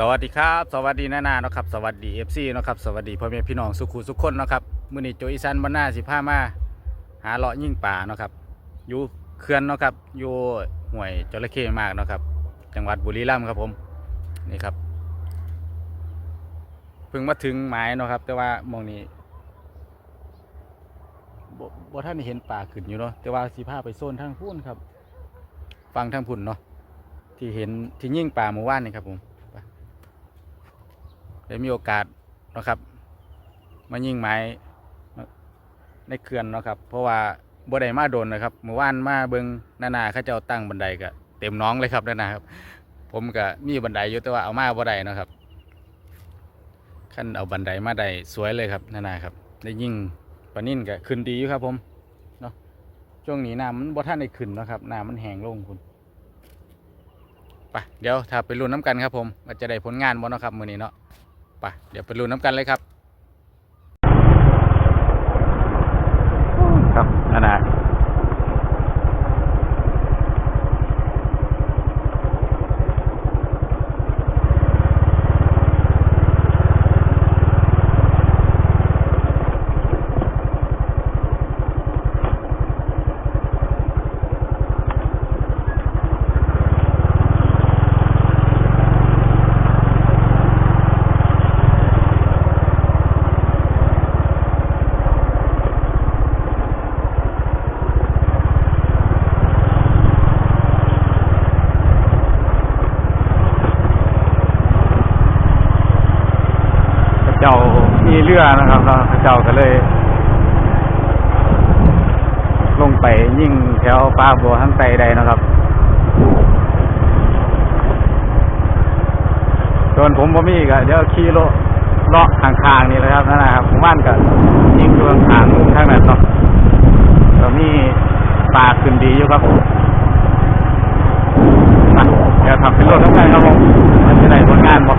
สวัสดีครับ สวัสดีนานาเนาะครับสวัสดี FC เนาะครับสวัสดีพ่อแม่พี่น้องสุขุสุขคนเนาะครับมื้อนี้โจอีสานบ้านนาสิพามาหาเลาะยิ่งป่าเนาะครับอยู่เขื่อนเนาะครับอยู่ห้วยจระเข้มากเนาะครับจังหวัดบุรีรัมย์ครับผมนี่ครับเพิ่งมาถึงหมายเนาะครับ แต่ว่ามองนี้บ่บ่ท่านเห็นป่าขึ้นอยู่เนาะแต่ว่าสิพาไปโซนทางพุ่นครับ ฟังทางพุ่นเนาะที่เห็นที่ยิ่งป่าหมู่บ้านนี่ครับผม ได้มีโอกาสเนาะครับ มายิงไม้ในเขื่อนเนาะครับ เพราะว่าบ่ได้มาโดนนะครับเมื่อวานมาเบิงนานาเขาเจ้าตั้งบันไดก็เต็มน้องเลยครับนานาครับ ผมก็มีบันไดอยู่แต่ว่าเอามาบ่ได้เนาะครับขั้นเอาบันไดมาได้สวยเลยครับนานาครับได้ยิ่งปนิ่นก็ขึ้นดีอยู่ครับ ผมเนาะช่วงนี้น้ำมันบ่ท่านได้ขึ้นนะครับน้ำมันแห้งลงคุณไปเดี๋ยวถ้าไปรุ่นน้ำกันครับ ผมว่าจะได้ผลงานบ่เนาะครับมือนี้เนาะ ไปเดี๋ยวไปลุ้นน้ำกันเลยครับครับนั่นนะพระเจ้ามี เรือนะครับเนาเจ้าก็เลย ลงไปยิ่งแถวปลาบัวทั้งไตใดนะครับส่วนผมบ่มีก็เดี๋ยวขี่รถเลาะข้างๆนี่เลยครับนั่นนะครับผมว่านก็ยิงดวงทางทางนั้นเนาะก็มีปลาขึ้นดีอยู่ครับเดี๋ยวขับเป็นรถทั้งนั้นครับผมมันจะได้ผลงานบ่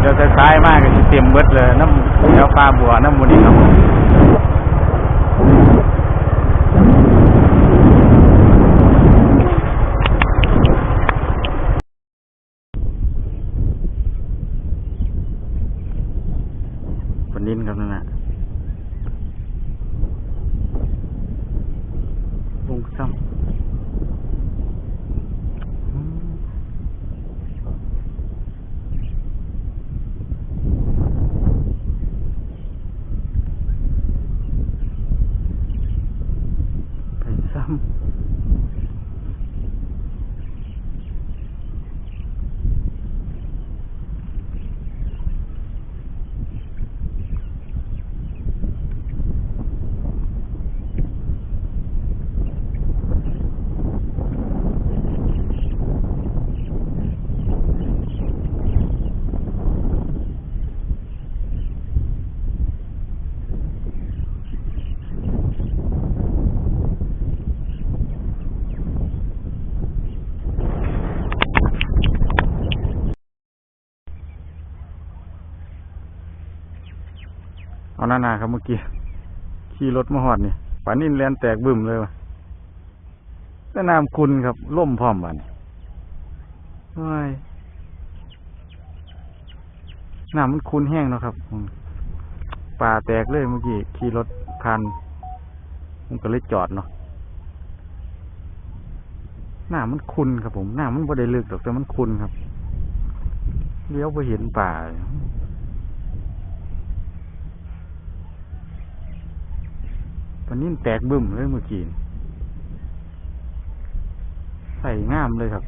เดี๋ยวจะคล้ายมากก็จะเต็มเบิดเลยน้ำแล้วปลาบัวน้ำมูนี่ครับปนนินครับนั่นนะลงซ้ำอืม ไปซ้ำ เอาหน้าหนาครับเมื่อกี้ ขี่รถมาหอดนี่ปานินแลนแตกบึ้มเลยวะแล้วน้ำคุณครับล่มพร้อมบัดนเฮ้ยน้ำมันคุณแห้งเนาะครับ ป่าแตกเลยเมื่อกี้ ขี่รถผ่านมันก็เลยจอดเนาะน้ำมันคุณครับผมน้ำมันบ่ได้ลึกหรอกแต่มันคุณครับเลี้ยวไปเห็นป่า ปลานิ่นแตกบึ้มเลยเมื่อกี้ใส่งามเลยครับ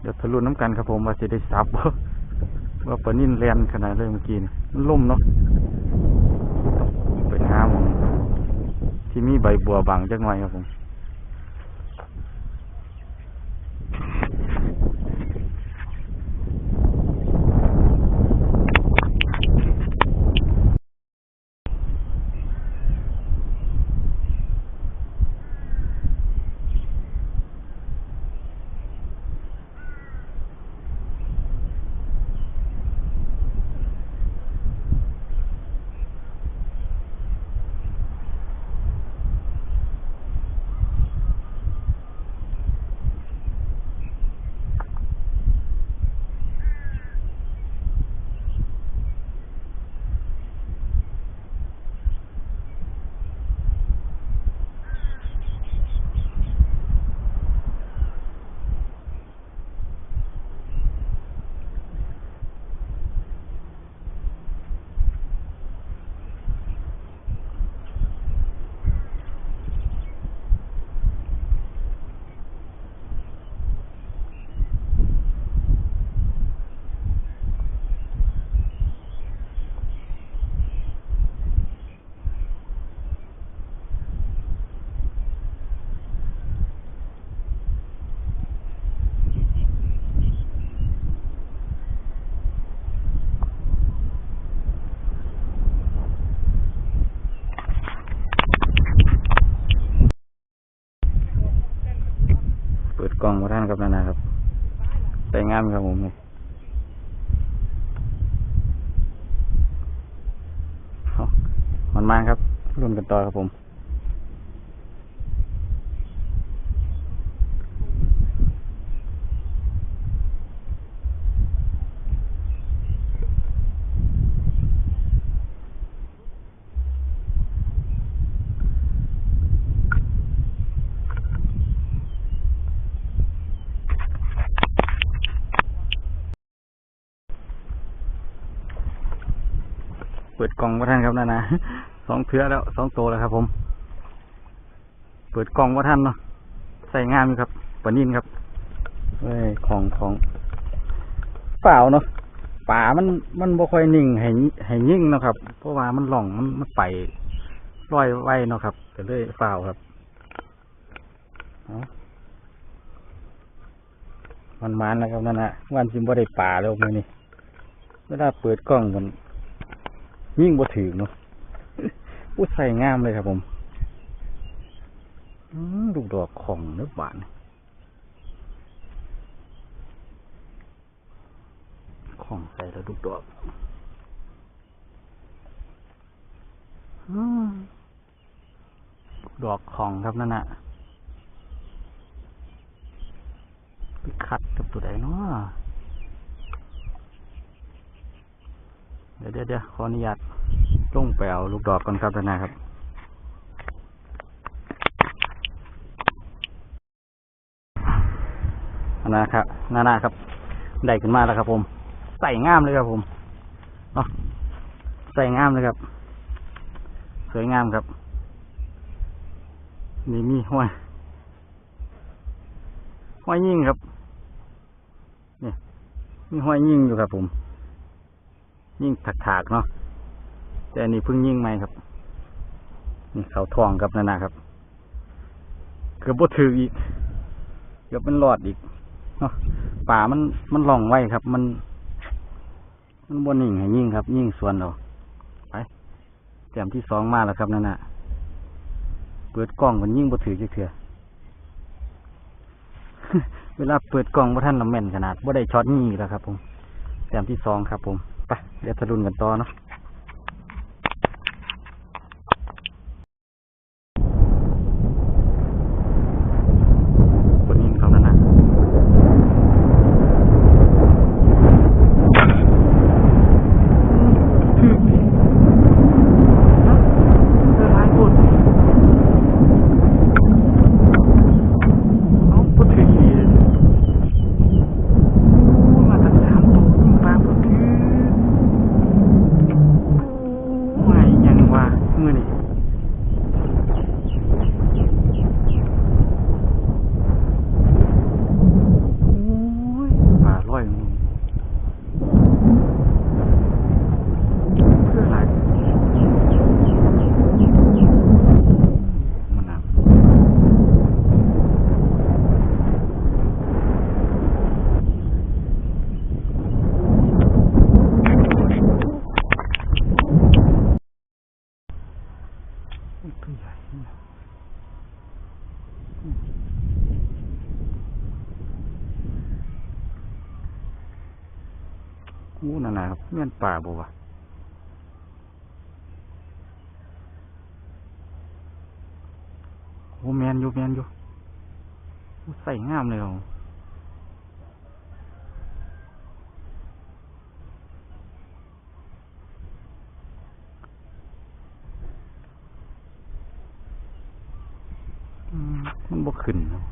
เดี๋ยวทะลุน้ำกันครับผมว่าจะได้ซับว่าปนิ่นแลนขนาดเลยเมื่อกี้นมันล่มเนาะไปหาหมองที่มีใบบัวบังจักหน่อยครับผม กองมาท่านกับนานาครับแต่งามครับผมเนี่ยมันมากครับรุ่นกันต่อครับผม ปิดกล่องว่าท่านครับนั่นนะสองเทือแล้วสองโตแล้วครับ ผม เปิดกล่องว่าท่านเนาะใส่งามอยู่ครับปนินครับเอ้ยของของเปล่าเนาะป่ามันมันบ่ค่อยนิ่งให้ให้ยิ่งเนาะครับ เพราะว่ามันหล่องมันมันไปลอยไว้เนาะครับก็เลยเปล่าครับมันมันนะครับนั่นนะวันจิมบ่ได้ป่าแล้วมือนี้เวลาเปิดกล้องมัน ยิ่งบ่ถือเนาะพูดใส่งามเลยครับผมอืมลูกดอกของเนื้อบานของใส่แล้วลูกดอกอืมลูกดอกของครับนั่นน่ะไปขัดกับตัวใดเนาะ เดี๋ยวเดี๋ยวเดี๋ยวขออนุญาตลงไปเอาลูกดอกก่อนครับท่านนะครับนะครับนานาครับ ได้ขึ้นมาแล้วครับ ผม ใส่งามเลยครับ ผมเนาะใส่งามเลยครับ สวยงามครับ นี่มีห้อยห้อยยิ่งครับนี่มีห้อยยิ่งอยู่ครับผม ยิ่งถักถากเนาะแต่อันนี้เพิ่งยิ่งใหม่ครับ นี่เขาทองครับนันนะครับเกือบบ่ถืออีกเกือบเป็นหลอดอีกเนาะป่ามันมันหล่องไว้ครับ มัน มันบนนิ่งให้ยิ่งครับ ยิ่งส่วนเราไปแต้มที่สองมาแล้วครับนั่นน่ะเปิดกล้องมันยิ่งบ่ถือจักเถื่อเวลาเปิดกล้องว่าท่านละแม่นขนาดว่าได้ช็อตนี่แล้วครับ ผมแต้มที่สองครับผม ไปเดี๋ยวทะลุนกันต่อเนาะคนนี้เขาแล้วนะถือดิฮะเจอหลายคนเอาบ่ถืออีก มาตั้งสามตัวยิงปลาบ่ถือไงยังว่ามื้อนี้โอ้ยปลาร้อยมึงเพื่ออะไรมันน่ะ ตัวใหญ่นะอืมโอ้นั่นนะครับเงี้ยนป่าบ่วโอ้แมนอยู่แมนอยู่ใส่งามเลยเหรออืมมันบ่ขึ้นเนาะ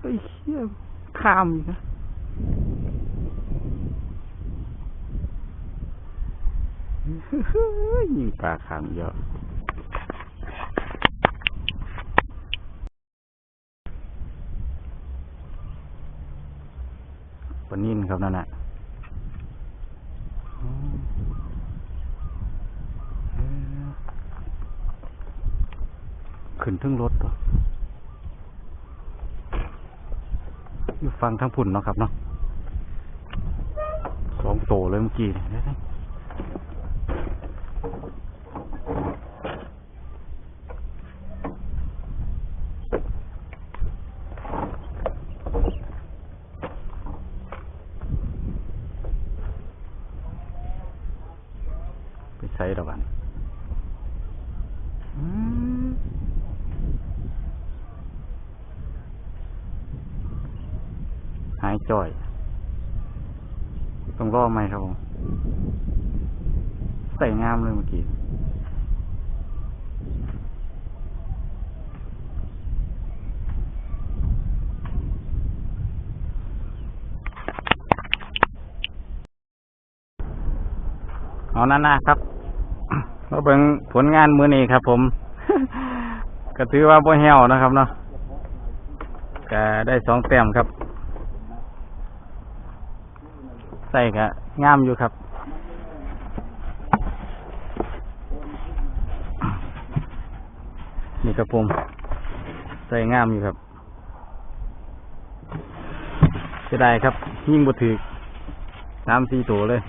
ไอ้เหี้ย ข้ามอีกนะยิงปลาขามเยอะปนิ่นครับนั่นน่ะขึ้นทึ่งรถเหรออยู่ ฟังทั้งพุ่นเนาะครับเนาะสองโตเลยเมื่อกี้ไปใส่ดอกกันอืม หายจ่อย ต้องรอไหมครับผมใส่งามเลยเมื่อกี้เอานั่นนะครับมาเบิ่งผลงานมือนี้ครับผม ก็ถือว่าบ่แห้วนะครับเนาะก็ได้สองแต้มครับ ใส่ก็งามอยู่ครับนี่ครับผมใส่งามอยู่ครับเสียดายครับ ยิ่งบ่ถือสามสี่ตัวเลย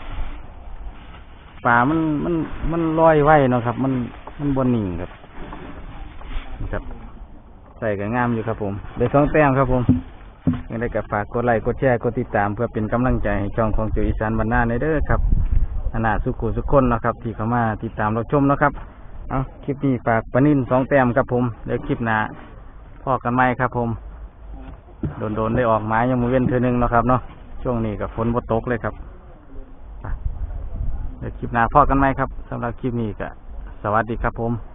ป่ามันมันมันลอยไว้เนาะครับ มันมันบนหนิ่งครับนะครับ ใส่ก็งามอยู่ครับผมได้สองแต้มครับผม ยังได้กับฝากกดไลค์กดแชร์กดติดตาม เพื่อเป็นกำลังใจให้ช่องของจุอีสานบรรณาในเด้อครับอนาสุขุสุขคนนะครับ ที่เข้ามาติดตามรับชมนะครับ เอาคลิปนี้ฝากปนินสองแต้มครับผมเดี๋ยวคลิปหน้าพอกันไหมครับผม โดนๆได้ออกไม้ยังมือเว้นเธอหนึงนะครับเนาะช่วงนี้กับฝนบ่ตกเลยครับเดี๋ยวคลิปหน้าพอกันไหมครับสำหรับคลิปนี้ก็สวัสดีครับผม